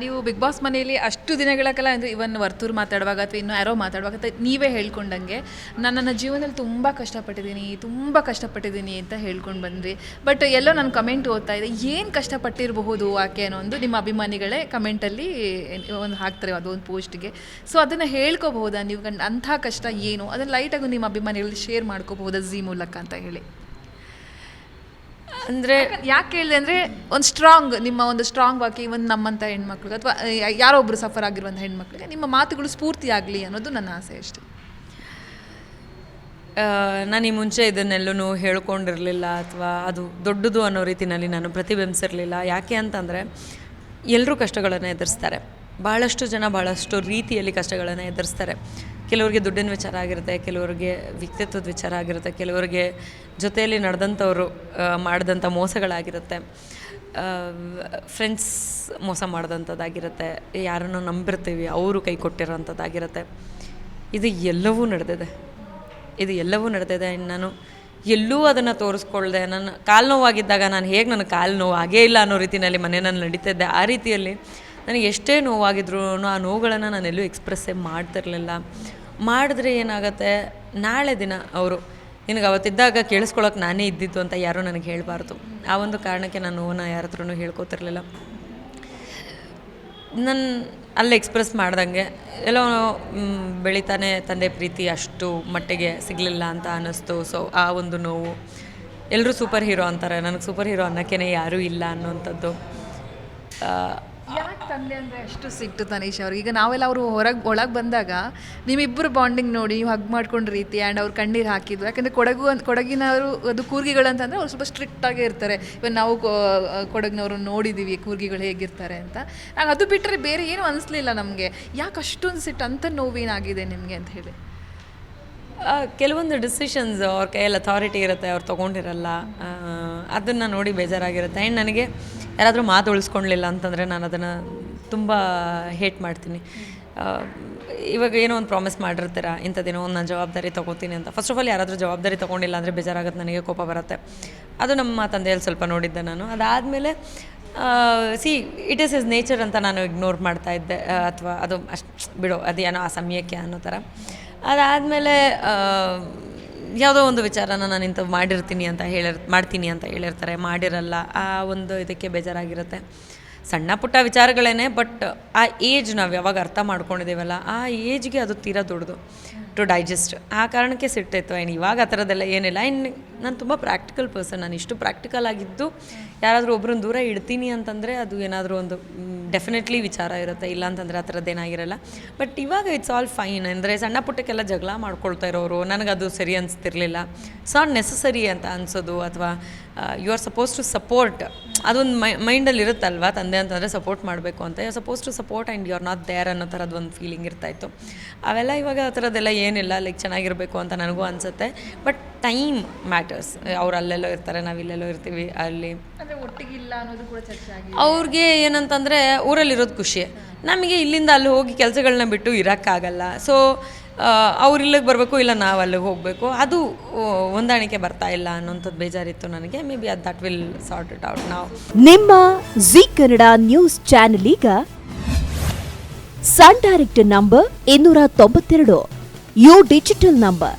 ನೀವು big boss ಮನೆಯಲ್ಲಿ ಅಷ್ಟು ದಿನಗಳ ಕಾಲ ಅಂದರೆ ಇವನ್ ವರ್ತೂರು ಮಾತಾಡುವಾಗ ಅಥವಾ ಇನ್ನು ಯಾರೋ ಮಾತಾಡುವಾಗ ಅಥವಾ ನೀವೇ ಹೇಳ್ಕೊಂಡಂಗೆ, ನಾನು ನನ್ನ ಜೀವನದಲ್ಲಿ ತುಂಬ ಕಷ್ಟಪಟ್ಟಿದ್ದೀನಿ ತುಂಬ ಕಷ್ಟಪಟ್ಟಿದ್ದೀನಿ ಅಂತ ಹೇಳ್ಕೊಂಡು ಬಂದ್ರಿ. ಬಟ್ ಎಲ್ಲೋ ನಾನು ಕಮೆಂಟ್ ಓದ್ತಾ ಇದೆ, ಏನು ಕಷ್ಟಪಟ್ಟಿರಬಹುದು ಆಕೆ? ಅನ್ನೋ ಒಂದು ನಿಮ್ಮ ಅಭಿಮಾನಿಗಳೇ ಕಮೆಂಟಲ್ಲಿ ಒಂದು ಹಾಕ್ತಾರೆ ಅದೊಂದು ಪೋಸ್ಟ್ಗೆ ಸೊ ಅದನ್ನು ಹೇಳ್ಕೋಬಹುದಾ? ನೀವು ಅಂಥ ಕಷ್ಟ ಏನು? ಅದನ್ನು ಲೈಟಾಗಿ ನಿಮ್ಮ ಅಭಿಮಾನಿಗಳಲ್ಲಿ ಶೇರ್ ಮಾಡ್ಕೋಬಹುದಾ ಝೀ ಮೂಲಕ ಅಂತ ಹೇಳಿ. ಅಂದರೆ ಯಾಕೆ ಹೇಳಿದೆ ಅಂದರೆ ಒಂದು ಸ್ಟ್ರಾಂಗ್ ನಿಮ್ಮ ಒಂದು ಸ್ಟ್ರಾಂಗ್ ವಾಕಿ ಒಂದು ನಮ್ಮಂಥ ಹೆಣ್ಮಕ್ಳಿಗೆ ಅಥವಾ ಯಾರೊಬ್ಬರು ಸಫರ್ ಆಗಿರುವಂಥ ಹೆಣ್ಮಕ್ಳಿಗೆ ನಿಮ್ಮ ಮಾತುಗಳು ಸ್ಫೂರ್ತಿ ಆಗಲಿ ಅನ್ನೋದು ನನ್ನ ಆಸೆ ಅಷ್ಟೆ. ನಾನು ಈ ಮುಂಚೆ ಇದನ್ನೆಲ್ಲೂ ಹೇಳ್ಕೊಂಡಿರಲಿಲ್ಲ ಅಥವಾ ಅದು ದೊಡ್ಡದು ಅನ್ನೋ ರೀತಿಯಲ್ಲಿ ನಾನು ಪ್ರತಿಬಿಂಬಿಸಿರಲಿಲ್ಲ. ಯಾಕೆ ಅಂತಂದರೆ ಎಲ್ಲರೂ ಕಷ್ಟಗಳನ್ನು ಎದುರಿಸ್ತಾರೆ. ಭಾಳಷ್ಟು ಜನ ಭಾಳಷ್ಟು ರೀತಿಯಲ್ಲಿ ಕಷ್ಟಗಳನ್ನು ಎದುರಿಸ್ತಾರೆ. ಕೆಲವರಿಗೆ ದುಡ್ಡಿನ ವಿಚಾರ ಆಗಿರುತ್ತೆ, ಕೆಲವರಿಗೆ ವ್ಯಕ್ತಿತ್ವದ ವಿಚಾರ ಆಗಿರುತ್ತೆ, ಕೆಲವರಿಗೆ ಜೊತೆಯಲ್ಲಿ ನಡೆದಂಥವ್ರು ಮಾಡಿದಂಥ ಮೋಸಗಳಾಗಿರುತ್ತೆ. ಫ್ರೆಂಡ್ಸ್ ಮೋಸ ಮಾಡಿದಂಥದ್ದಾಗಿರುತ್ತೆ, ಯಾರನ್ನು ನಂಬಿರ್ತೀವಿ, ಅವರು ಕೈ ಕೊಟ್ಟಿರೋಂಥದ್ದಾಗಿರುತ್ತೆ. ಇದು ಎಲ್ಲವೂ ನಡೆದಿದೆ. ಇದು ಎಲ್ಲವೂ ನಡೆದಿದೆ. ನಾನು ಎಲ್ಲೂ ಅದನ್ನು ತೋರಿಸ್ಕೊಳ್ದೆ. ನನ್ನ ಕಾಲು ನೋವಾಗಿದ್ದಾಗ ನಾನು ಹೇಗೆ ನನ್ನ ಕಾಲು ನೋವು ಆಗೇ ಇಲ್ಲ ಅನ್ನೋ ರೀತಿಯಲ್ಲಿ ಮನೆ ನಾನು ನಡೀತಿದ್ದೆ. ಆ ರೀತಿಯಲ್ಲಿ ನನಗೆ ಎಷ್ಟೇ ನೋವಾಗಿದ್ರು, ಆ ನೋವುಗಳನ್ನು ನಾನು ಎಲ್ಲೂ ಎಕ್ಸ್ಪ್ರೆಸ್ಸೇ ಮಾಡ್ತಿರ್ಲಿಲ್ಲ. ಮಾಡಿದ್ರೆ ಏನಾಗುತ್ತೆ? ನಾಳೆ ದಿನ ಅವರು ನಿನಗೆ ಅವತ್ತಿದ್ದಾಗ ಕೇಳಿಸ್ಕೊಳಕ್ಕೆ ನಾನೇ ಇದ್ದಿದ್ದು ಅಂತ ಯಾರೂ ನನಗೆ ಹೇಳಬಾರ್ದು. ಆ ಒಂದು ಕಾರಣಕ್ಕೆ ನಾನು ನೋವನ್ನ ಯಾರ ಹತ್ರನೂ ಹೇಳ್ಕೊತಿರ್ಲಿಲ್ಲ. ನನ್ನ ಅಲ್ಲಿ ಎಕ್ಸ್ಪ್ರೆಸ್ ಮಾಡ್ದಂಗೆ ಎಲ್ಲೋ ಬೆಳೀತಾನೆ ತಂದೆ ಪ್ರೀತಿ ಅಷ್ಟು ಮಟ್ಟಿಗೆ ಸಿಗಲಿಲ್ಲ ಅಂತ ಅನ್ನಿಸ್ತು ಸೊ ಆ ಒಂದು ನೋವು ಎಲ್ಲರೂ ಸೂಪರ್ ಹೀರೋ ಅಂತಾರೆ. ನನಗೆ ಸೂಪರ್ ಹೀರೋ ಅನ್ನೋಕ್ಕೇ ಯಾರೂ ಇಲ್ಲ ಅನ್ನೋವಂಥದ್ದು ಆ, ಯಾಕೆ ತಂದೆ ಅಂದರೆ ಅಷ್ಟು ಸಿಟ್ಟು ತನೀಶ್ ಅವ್ರಿಗೆ ಈಗ ನಾವೆಲ್ಲ ಅವರು ಹೊರಗೆ, ಒಳಗೆ ಬಂದಾಗ ನಿಮ್ಮಿಬ್ಬರು ಬಾಂಡಿಂಗ್ ನೋಡಿ ನೀವು ಹಗ್ ಮಾಡ್ಕೊಂಡ ರೀತಿ ಆ್ಯಂಡ್ ಅವ್ರು ಕಣ್ಣೀರು ಹಾಕಿದ್ರು. ಯಾಕಂದರೆ ಕೊಡಗು ಅಂತ ಕೊಡಗಿನವರು ಅದು ಕೂರ್ಗಿಗಳು ಅಂತಂದರೆ ಅವ್ರು ಸ್ವಲ್ಪ ಸ್ಟ್ರಿಕ್ಟಾಗೇ ಇರ್ತಾರೆ. ಇವನ್ ನಾವು ಕೊಡಗಿನವರು ನೋಡಿದ್ದೀವಿ ಕೂರ್ಗಿಗಳು ಹೇಗಿರ್ತಾರೆ ಅಂತ. ನಂಗೆ ಅದು ಬಿಟ್ಟರೆ ಬೇರೆ ಏನೂ ಅನಿಸ್ಲಿಲ್ಲ ನಮಗೆ. ಯಾಕೆ ಅಷ್ಟೊಂದು ಸಿಟ್ಟು ಅಂತ ನೋವೇನಾಗಿದೆ ನಿಮಗೆ ಅಂತ ಹೇಳಿ. ಕೆಲವೊಂದು ಡಿಸಿಷನ್ಸ್ ಅವ್ರ ಕೈಯಲ್ಲಿ ಅಥಾರಿಟಿ ಇರುತ್ತೆ, ಅವ್ರು ತೊಗೊಂಡಿರಲ್ಲ. ಅದನ್ನು ನೋಡಿ ಬೇಜಾರಾಗಿರುತ್ತೆ. ಆ್ಯಂಡ್ ನನಗೆ ಯಾರಾದರೂ ಮಾತು ಉಳಿಸ್ಕೊಳ್ಲಿಲ್ಲ ಅಂತಂದರೆ ನಾನು ಅದನ್ನು ತುಂಬ ಹೇಟ್ ಮಾಡ್ತೀನಿ. ಇವಾಗ ಏನೋ ಒಂದು ಪ್ರಾಮಿಸ್ ಮಾಡಿರ್ತೀರ? ಇಂಥದ್ದೇನೋ ಒಂದು ನಾನು ಜವಾಬ್ದಾರಿ ತೊಗೋತೀನಿ ಅಂತ. ಫಸ್ಟ್ ಆಫ್ ಆಲ್ ಯಾರಾದರೂ ಜವಾಬ್ದಾರಿ ತೊಗೊಂಡಿಲ್ಲ ಅಂದರೆ ಬೇಜಾರಾಗುತ್ತೆ, ನನಗೆ ಕೋಪ ಬರುತ್ತೆ. ಅದು ನಮ್ಮ ತಂದೆಯಲ್ಲಿ ಸ್ವಲ್ಪ ನೋಡಿದ್ದೆ ನಾನು. ಅದಾದಮೇಲೆ see it is is nature ಅಂತ ನಾನು ಇಗ್ನೋರ್ ಮಾಡ್ತಾ ಇದ್ದೆ. ಅಥವಾ ಅದು ಅಷ್ಟು ಬಿಡು, ಅದೇನೋ ಆ ಸಮಯಕ್ಕೆ ಅನ್ನೋ ಥರ ಅದಾದಮೇಲೆ ಯಾವುದೋ ಒಂದು ವಿಚಾರನ ನಾನು ಇಂಥವು ಮಾಡಿರ್ತೀನಿ ಅಂತ ಹೇಳಿರ್, ಮಾಡ್ತೀನಿ ಅಂತ ಹೇಳಿರ್ತಾರೆ, ಮಾಡಿರಲ್ಲ, ಆ ಒಂದು ಇದಕ್ಕೆ ಬೇಜಾರಾಗಿರುತ್ತೆ. ಸಣ್ಣ ಪುಟ್ಟ ವಿಚಾರಗಳೇನೆ, ಬಟ್ ಆ ಏಜ್ ನಾವು ಯಾವಾಗ ಅರ್ಥ ಮಾಡ್ಕೊಂಡಿದ್ದೇವಲ್ಲ ಆ ಏಜ್ಗೆ ಅದು ತೀರಾ ದೊಡ್ಡದು ಟು ಡೈಜೆಸ್ಟ್ ಆ ಕಾರಣಕ್ಕೆ ಸಿಟ್ಟಿತ್ತು ಏನು ಇವಾಗ ಆ ಥರದ್ದೆಲ್ಲ ಏನಿಲ್ಲ. ಇನ್ನು ನಾನು ತುಂಬ ಪ್ರಾಕ್ಟಿಕಲ್ ಪರ್ಸನ್ ನಾನು ಇಷ್ಟು ಪ್ರಾಕ್ಟಿಕಲ್ ಆಗಿದ್ದು ಯಾರಾದರೂ ಒಬ್ರನ್ನ ದೂರ ಇಡ್ತೀನಿ ಅಂತಂದರೆ ಅದು ಏನಾದರೂ ಒಂದು ಡೆಫಿನೆಟ್ಲಿ ವಿಚಾರ ಇರುತ್ತೆ. ಇಲ್ಲ ಅಂತಂದರೆ ಆ ಥರದ್ದೇನಾಗಿರಲ್ಲ ಬಟ್ ಇವಾಗ ಇಟ್ಸ್ ಆಲ್ ಫೈನ್ ಅಂದರೆ ಸಣ್ಣ ಪುಟ್ಟಕ್ಕೆಲ್ಲ ಜಗಳ ಮಾಡ್ಕೊಳ್ತಾ ಇರೋರು, ನನಗದು ಸರಿ ಅನಿಸ್ತಿರ್ಲಿಲ್ಲ. ಇಟ್ಸ್ ನಾಟ್ ನೆಸಸರಿ ಅಂತ ಅನಿಸೋದು ಅಥವಾ you are suppose to support ಅದೊಂದು ಮೈ ಮೈಂಡಲ್ಲಿ ಇರುತ್ತಲ್ವ ತಂದೆ ಅಂತಂದರೆ ಸಪೋರ್ಟ್ ಮಾಡಬೇಕು ಅಂತ. You are suppose to support and you are not there ಅನ್ನೋ ಥರದ್ದು ಒಂದು ಫೀಲಿಂಗ್ ಇರ್ತಾಯಿತ್ತು ಅವೆಲ್ಲ ಇವಾಗ ಆ ಥರದ್ದೆಲ್ಲ ಏನಿಲ್ಲ ಲೈಕ್ ಚೆನ್ನಾಗಿರಬೇಕು ಅಂತ ನನಗೂ ಅನಿಸುತ್ತೆ. ಬಟ್ ಟೈಮ್ ಮ್ಯಾಟರ್ಸ್ ಅವ್ರು ಅಲ್ಲೆಲ್ಲೋ ಇರ್ತಾರೆ ನಾವು ಇಲ್ಲೆಲ್ಲೋ ಇರ್ತೀವಿ ಅಲ್ಲಿ. ಅಂದರೆ ಒಟ್ಟಿಗಿಲ್ಲ ಅನ್ನೋದು ಕೂಡ ಚರ್ಚೆ ಆಗಿದೆ. ಅವ್ರಿಗೆ ಏನಂತಂದರೆ ಊರಲ್ಲಿರೋದು ಖುಷಿ. ನಮಗೆ ಇಲ್ಲಿಂದ ಅಲ್ಲಿ ಹೋಗಿ ಕೆಲಸಗಳನ್ನ ಬಿಟ್ಟು ಇರೋಕ್ಕಾಗಲ್ಲ. ಸೊ ಅವ್ರು ಇಲ್ಲಿಗೆ ಬರಬೇಕು ಇಲ್ಲ ನಾವು ಅಲ್ಲಿಗೆ ಹೋಗಬೇಕು. ಅದು ಹೊಂದಾಣಿಕೆ ಬರ್ತಾ ಇಲ್ಲ ಅನ್ನೋಂಥದ್ದು ಬೇಜಾರಿತ್ತು ನನಗೆ. ಮೇ ಬಿ ಅದು that will sort it out ನಾವು ನಿಮ್ಮ ಜಿ ಕನ್ನಡ ನ್ಯೂಸ್ ಚಾನೆಲ್ ಈಗ ಸನ್ ಡೈರೆಕ್ಟ್ ನಂಬರ್ ಇನ್ನೂರ ತೊಂಬತ್ತೆರಡು. U digital number